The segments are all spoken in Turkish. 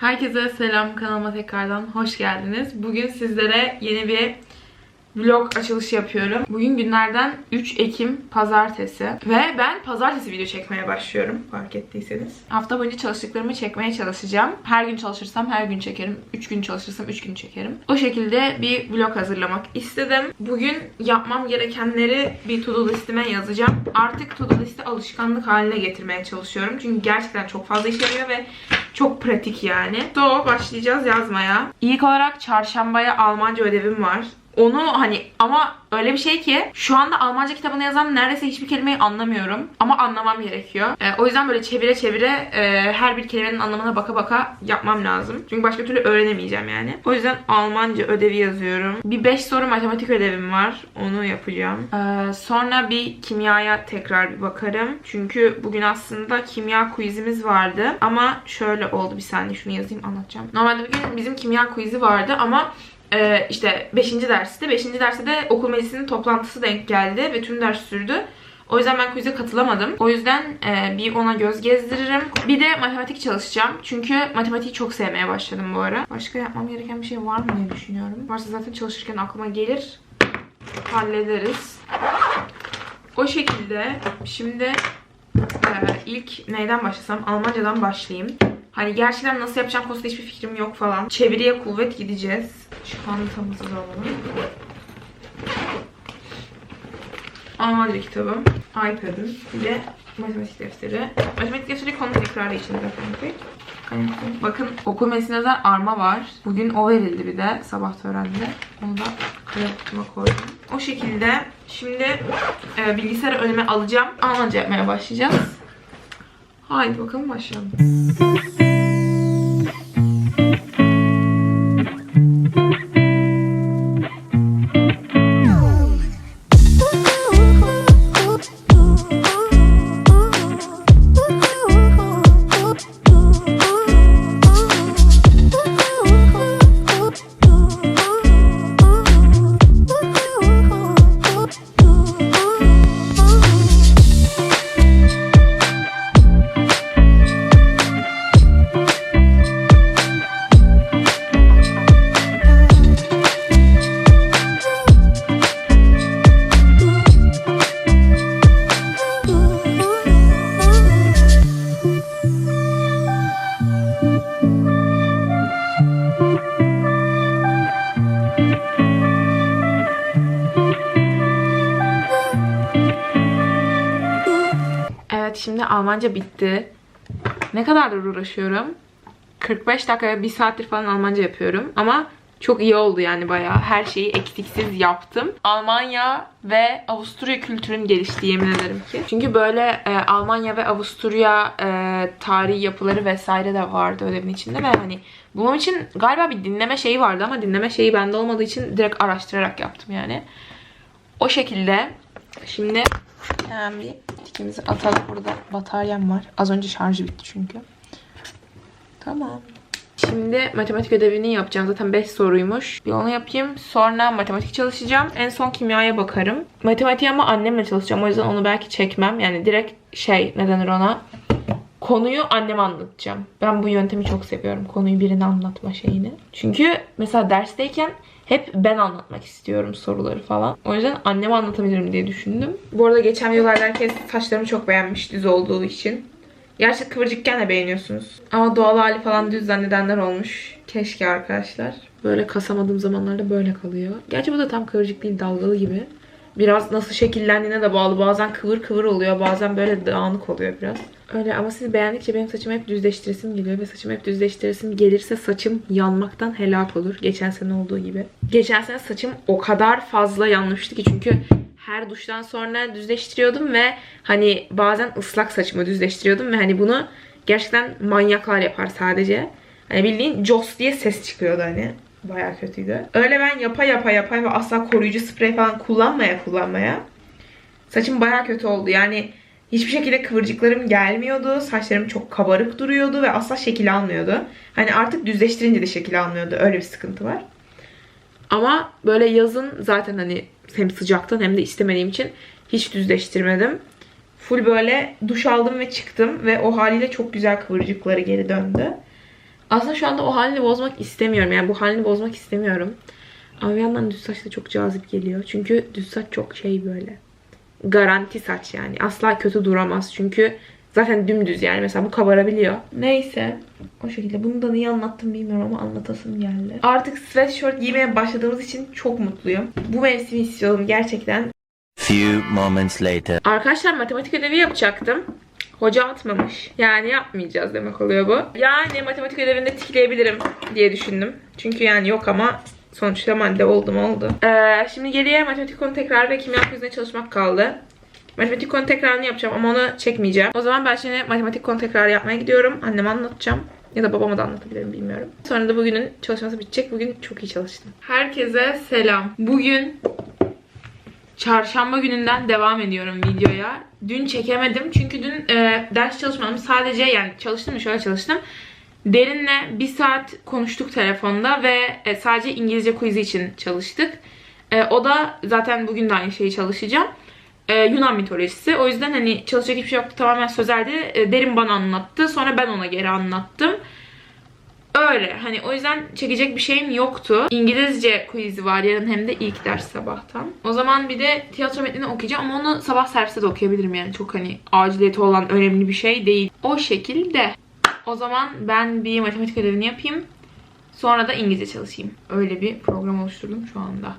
Herkese selam kanalıma tekrardan hoş geldiniz. Bugün sizlere yeni bir vlog açılışı yapıyorum. Bugün günlerden 3 Ekim pazartesi ve ben pazartesi video çekmeye başlıyorum fark ettiyseniz. Hafta boyunca çalıştıklarımı çekmeye çalışacağım. Her gün çalışırsam her gün çekerim. 3 gün çalışırsam 3 gün çekerim. O şekilde bir vlog hazırlamak istedim. Bugün yapmam gerekenleri bir to-do listime yazacağım. Artık to-do listi alışkanlık haline getirmeye çalışıyorum. Çünkü gerçekten çok fazla işe yarıyor ve çok pratik yani. Do başlayacağız yazmaya. İlk olarak çarşambaya Almanca ödevim var. Onu hani ama öyle bir şey ki şu anda Almanca kitabını yazan neredeyse hiçbir kelimeyi anlamıyorum. Ama anlamam gerekiyor. Ee, o yüzden böyle çevire çevire e, her bir kelimenin anlamına baka baka yapmam lazım. Çünkü başka türlü öğrenemeyeceğim yani. O yüzden Almanca ödevi yazıyorum. Bir 5 soru matematik ödevim var. Onu yapacağım. Ee, sonra bir kimyaya tekrar bir bakarım. Çünkü bugün aslında kimya quizimiz vardı. Ama şöyle oldu bir saniye şunu yazayım anlatacağım. Normalde bugün bizim kimya quizi vardı ama ee, işte 5. derste. 5. derste de okul meclisinin toplantısı denk geldi ve tüm ders sürdü. O yüzden ben quiz'e katılamadım. O yüzden e, bir ona göz gezdiririm. Bir de matematik çalışacağım. Çünkü matematiği çok sevmeye başladım bu ara. Başka yapmam gereken bir şey var mı diye düşünüyorum. Varsa zaten çalışırken aklıma gelir. Hallederiz. O şekilde şimdi e, ilk neyden başlasam? Almancadan başlayayım. Hani gerçekten nasıl yapacağım konusunda hiçbir fikrim yok falan. Çeviriye kuvvet gideceğiz. Çantamızı da alalım. Almanca kitabım, iPad'ım, bir de matematik defteri. Matematik defteri konu tekrarı için zaten pek. Bakın okul metninde arma var. Bugün o verildi bir de sabah töreninde. Onu da kalem kutuma koydum. O şekilde şimdi e, bilgisayarı önüme alacağım. Almanca yapmaya başlayacağız. Haydi bakalım başlayalım. Evet şimdi Almanca bitti. Ne kadardır uğraşıyorum? 45 dakika ve 1 saattir falan Almanca yapıyorum. Ama çok iyi oldu yani bayağı. Her şeyi eksiksiz yaptım. Almanya ve Avusturya kültürüm gelişti yemin ederim ki. Çünkü böyle e, Almanya ve Avusturya e, tarihi yapıları vesaire de vardı ödevin içinde ve hani bunun için galiba bir dinleme şeyi vardı ama dinleme şeyi bende olmadığı için direkt araştırarak yaptım yani. O şekilde şimdi hemen bir tikimizi atalım. Burada bataryam var. Az önce şarjı bitti çünkü. Tamam. Şimdi matematik ödevini yapacağım. Zaten 5 soruymuş. Bir onu yapayım. Sonra matematik çalışacağım. En son kimyaya bakarım. Matematiği ama annemle çalışacağım. O yüzden onu belki çekmem. Yani direkt şey ne denir ona? Konuyu anneme anlatacağım. Ben bu yöntemi çok seviyorum. Konuyu birine anlatma şeyini. Çünkü mesela dersteyken hep ben anlatmak istiyorum soruları falan. O yüzden anneme anlatabilirim diye düşündüm. Bu arada geçen videolarda herkes saçlarımı çok beğenmiş düz olduğu için. Gerçi kıvırcıkken de beğeniyorsunuz. Ama doğal hali falan düz zannedenler olmuş. Keşke arkadaşlar. Böyle kasamadığım zamanlarda böyle kalıyor. Gerçi bu da tam kıvırcık değil dalgalı gibi. Biraz nasıl şekillendiğine de bağlı. Bazen kıvır kıvır oluyor. Bazen böyle dağınık oluyor biraz. Öyle ama siz beğendikçe benim saçım hep düzleştiresim geliyor. Ve saçım hep düzleştiresim gelirse saçım yanmaktan helak olur. Geçen sene olduğu gibi. Geçen sene saçım o kadar fazla yanmıştı ki çünkü her duştan sonra düzleştiriyordum ve hani bazen ıslak saçımı düzleştiriyordum ve hani bunu gerçekten manyaklar yapar sadece. Hani bildiğin Joss diye ses çıkıyordu hani. Bayağı kötüydü. Öyle ben yapa yapa yapa ve asla koruyucu sprey falan kullanmaya kullanmaya saçım bayağı kötü oldu. Yani hiçbir şekilde kıvırcıklarım gelmiyordu. Saçlarım çok kabarık duruyordu ve asla şekil almıyordu. Hani artık düzleştirince de şekil almıyordu. Öyle bir sıkıntı var. Ama böyle yazın zaten hani hem sıcaktan hem de istemediğim için hiç düzleştirmedim. Full böyle duş aldım ve çıktım ve o haliyle çok güzel kıvırcıkları geri döndü. Aslında şu anda o halini bozmak istemiyorum. Yani bu halini bozmak istemiyorum. Ama bir yandan düz saç da çok cazip geliyor. Çünkü düz saç çok şey böyle. Garanti saç yani. Asla kötü duramaz. Çünkü zaten dümdüz yani. Mesela bu kabarabiliyor. Neyse. O şekilde. Bunu da niye anlattım bilmiyorum ama anlatasım geldi. Artık sweatshirt giymeye başladığımız için çok mutluyum. Bu mevsimi istiyordum gerçekten. Few moments later. Arkadaşlar matematik ödevi yapacaktım. Hoca atmamış. Yani yapmayacağız demek oluyor bu. Yani matematik ödevinde tikleyebilirim diye düşündüm. Çünkü yani yok ama sonuçta madde oldu mu oldu. Ee, şimdi geriye matematik konu tekrar ve kimya quizine çalışmak kaldı. Matematik konu tekrarını yapacağım ama onu çekmeyeceğim. O zaman ben şimdi matematik konu tekrarı yapmaya gidiyorum. Anneme anlatacağım. Ya da babama da anlatabilirim bilmiyorum. Sonra da bugünün çalışması bitecek. Bugün çok iyi çalıştım. Herkese selam. Bugün çarşamba gününden devam ediyorum videoya. Dün çekemedim çünkü dün e, ders çalışmadım. Sadece yani çalıştım mı şöyle çalıştım. Derinle bir saat konuştuk telefonda ve e, sadece İngilizce quizi için çalıştık. E, o da zaten bugün de aynı şeyi çalışacağım. E, Yunan mitolojisi. O yüzden hani çalışacak hiçbir şey yoktu. Tamamen sözeldi. Derin bana anlattı. Sonra ben ona geri anlattım. Öyle. Hani o yüzden çekecek bir şeyim yoktu. İngilizce quizi var yarın hem de ilk ders sabahtan. O zaman bir de tiyatro metnini okuyacağım ama onu sabah serviste de okuyabilirim yani. Çok hani aciliyeti olan önemli bir şey değil. O şekilde. O zaman ben bir matematik ödevini yapayım. Sonra da İngilizce çalışayım. Öyle bir program oluşturdum şu anda.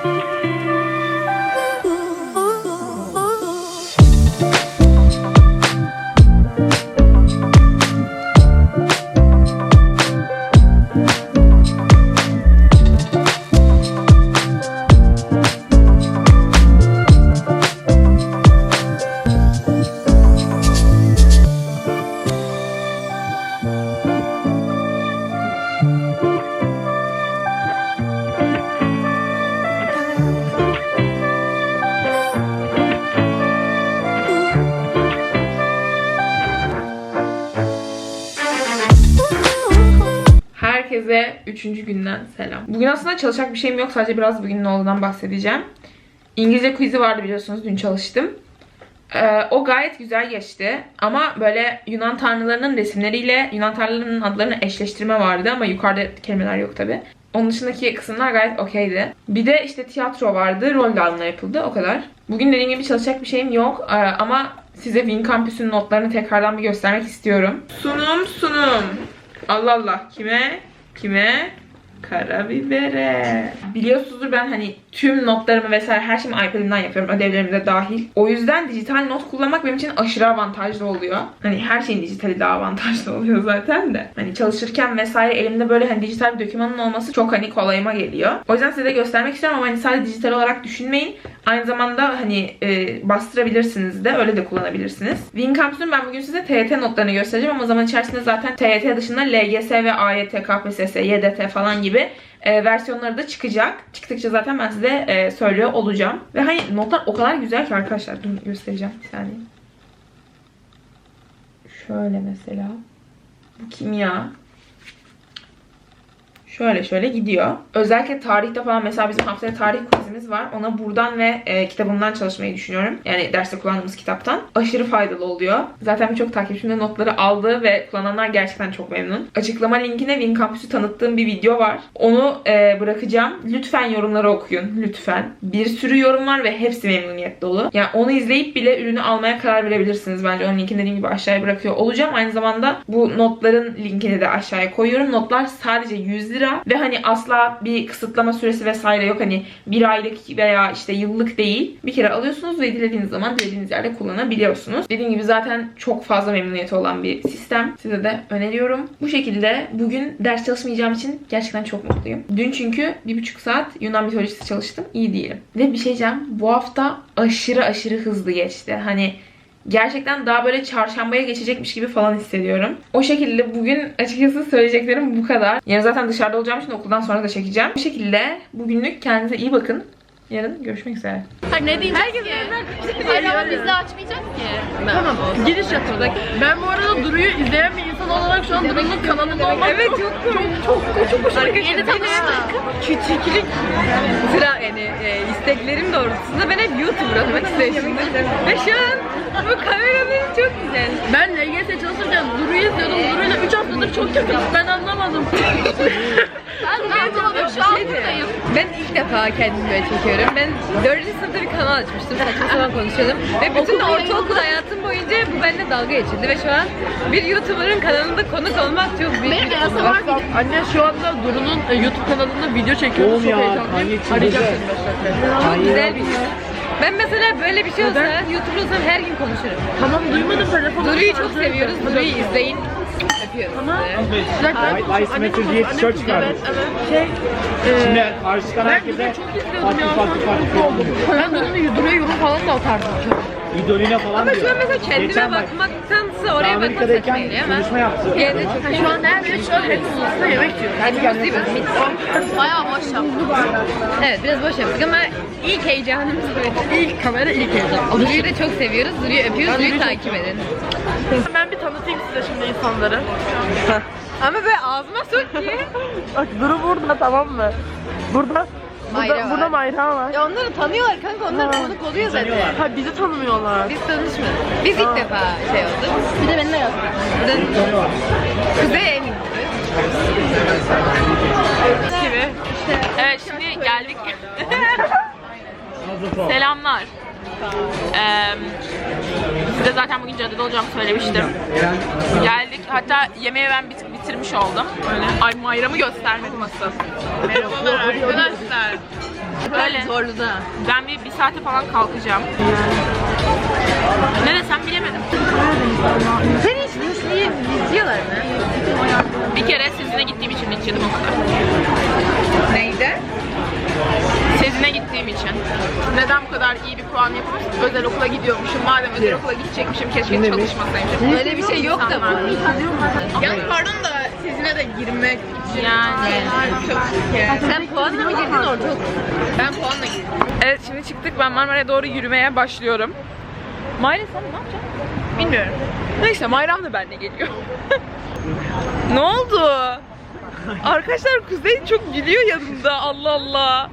Üçüncü günden selam. Bugün aslında çalışacak bir şeyim yok. Sadece biraz bugünün olduğundan bahsedeceğim. İngilizce quizi vardı biliyorsunuz. Dün çalıştım. Ee, o gayet güzel geçti. Ama böyle Yunan tanrılarının resimleriyle Yunan tanrılarının adlarını eşleştirme vardı. Ama yukarıda kelimeler yok tabi. Onun dışındaki kısımlar gayet okeydi. Bir de işte tiyatro vardı. Rol dağılımına yapıldı. O kadar. Bugün dediğim gibi çalışacak bir şeyim yok. Ee, ama size Win Campus'un notlarını tekrardan bir göstermek istiyorum. Sunum sunum. Allah Allah. Kime? Kime? Karabibere. Biliyorsunuzdur ben hani tüm notlarımı vesaire her şeyimi iPad'imden yapıyorum. Ödevlerimi de dahil. O yüzden dijital not kullanmak benim için aşırı avantajlı oluyor. Hani her şeyin dijitali daha avantajlı oluyor zaten de. Hani çalışırken vesaire elimde böyle hani dijital bir dokümanın olması çok hani kolayıma geliyor. O yüzden size de göstermek istiyorum ama hani sadece dijital olarak düşünmeyin. Aynı zamanda hani e, bastırabilirsiniz de öyle de kullanabilirsiniz. WinCamps'ın ben bugün size TYT notlarını göstereceğim ama zaman içerisinde zaten TYT dışında LGS ve AYT, KPSS, YDT falan gibi e, versiyonları da çıkacak. Çıktıkça zaten ben size e, söylüyor olacağım. Ve hani notlar o kadar güzel ki arkadaşlar. Dur göstereceğim bir saniye. Şöyle mesela. Bu kimya. Şöyle şöyle gidiyor. Özellikle tarihte falan mesela bizim haftaya tarih quizimiz var. Ona buradan ve e, kitabımdan çalışmayı düşünüyorum. Yani derste kullandığımız kitaptan. Aşırı faydalı oluyor. Zaten birçok takipçim de notları aldı ve kullananlar gerçekten çok memnun. Açıklama linkine Win Campus'u tanıttığım bir video var. Onu e, bırakacağım. Lütfen yorumları okuyun. Lütfen. Bir sürü yorum var ve hepsi memnuniyet dolu. Yani onu izleyip bile ürünü almaya karar verebilirsiniz bence. Onun linkini dediğim gibi aşağıya bırakıyor olacağım. Aynı zamanda bu notların linkini de aşağıya koyuyorum. Notlar sadece 100 lira ve hani asla bir kısıtlama süresi vesaire yok. Hani bir aylık veya işte yıllık değil. Bir kere alıyorsunuz ve dilediğiniz zaman dilediğiniz yerde kullanabiliyorsunuz. Dediğim gibi zaten çok fazla memnuniyeti olan bir sistem. Size de öneriyorum. Bu şekilde bugün ders çalışmayacağım için gerçekten çok mutluyum. Dün çünkü bir buçuk saat Yunan mitolojisi çalıştım. İyi değilim. Ve bir şey diyeceğim. Bu hafta aşırı aşırı hızlı geçti. Hani gerçekten daha böyle çarşambaya geçecekmiş gibi falan hissediyorum. O şekilde bugün açıkçası söyleyeceklerim bu kadar. Yarın zaten dışarıda olacağım için okuldan sonra da çekeceğim. Bu şekilde bugünlük kendinize iyi bakın. Yarın görüşmek üzere. Hayır ne diyecek Herkes ki? Hayır ama bizi açmayacak ki. Tamam giriş yapıyorduk. Ben bu arada Duru'yu izleyen bir insan olarak şu an Duru'nun kanalında olmak evet, çok çok çok çok çok hoşuma gitti. Yeni tanıştık. Küçüklük sıra yani e, isteklerim doğrultusunda ben hep YouTuber olmak istemiştim. Ve şu an bu kameranın çok güzel. Ben LGS çalışırken Duru'yu izliyordum. Duru'yla 3 haftadır çok kötü. Ben anlamadım. Ben şu an buradayım. Ben ilk defa kendimi böyle çekiyorum. Ben 4. sınıfta bir kanal açmıştım. Saçma sapan konuşuyordum. Ve bütün ortaokul hayatım boyunca bu benimle dalga geçildi. Ve şu an bir YouTuber'ın kanalında konuk olmak çok büyük Benim bir var mıydı? Anne şu anda Duru'nun e, YouTube kanalında video çekiyoruz. Oğlum Çok ya, heyecanlıyım. Arayacağım seni 5 dakika. Çok güzel bir şey. Ben mesela böyle bir şey olsa, YouTuber olsam her gün konuşurum. Tamam duymadım telefonu. Duru'yu çok seviyoruz. Duru'yu izleyin. Bir dakika. Ay- Metal diye tişört çıkardı. Evet evet. Şey. e, Şimdi ben herkese farklı çok mutlu oldum. Ben Duru'nun Duru'ya yorum falan da atardım. idolüne falan Ama diyor. şu an mesela kendime Geçen bak, bakmaktansa oraya bakmak geliyor ama konuşma yaptı. de çok Şu an nerede? Şu an hepimiz aslında yemek yiyoruz. Kendi kendine Bayağı boş yaptık. Evet biraz boş yaptık ama ilk heyecanımız böyle. İlk kamera ilk heyecan. Duru'yu da çok seviyoruz. Duru'yu öpüyoruz. Duru'yu takip edin. Ben bir tanıtayım size şimdi insanları. Ama böyle ağzıma sok ki. Bak Duru burada tamam mı? Burada Mayra burada, var. burada Mayra var. Ya onları tanıyorlar kanka. Onlar konuk oluyor zaten. Ha bizi tanımıyorlar. Biz tanışmadık. Biz ilk defa şey olduk. Bir de benimle yazdık. Burada Kuzey en iyisi. gibi. Evet şimdi geldik. Selamlar. Ee, size zaten bugün cadıda olacağımı söylemiştim. Geldik. Hatta yemeği ben bit- bitirmiş oldum. Öyle. Ay Mayram'ı göstermedim asıl. Merhabalar arkadaşlar. Böyle. Zorlu da. Ben bir, bir saate falan kalkacağım. Ne desem bilemedim. Sen hiç Disney'i izliyorlar mı? Bir kere sizine gittiğim için linçledim o kadar. Neydi? Sezine gittiğim için. Neden bu kadar iyi bir puan yapıp özel okula gidiyormuşum. Madem özel okula gidecekmişim keşke çalışmasaymışım. Öyle bir şey yok da bu. Yani pardon da sizine de girmek için. Yani. Çok Sen puanla mı girdin ortaokul? Ben puanla girdim. Evet şimdi çıktık. Ben Marmara'ya doğru yürümeye başlıyorum. Mayra sen ne yapacaksın? Bilmiyorum. Neyse Mayram da benimle geliyor. ne oldu? Arkadaşlar Kuzey çok gülüyor yanımda. Allah Allah.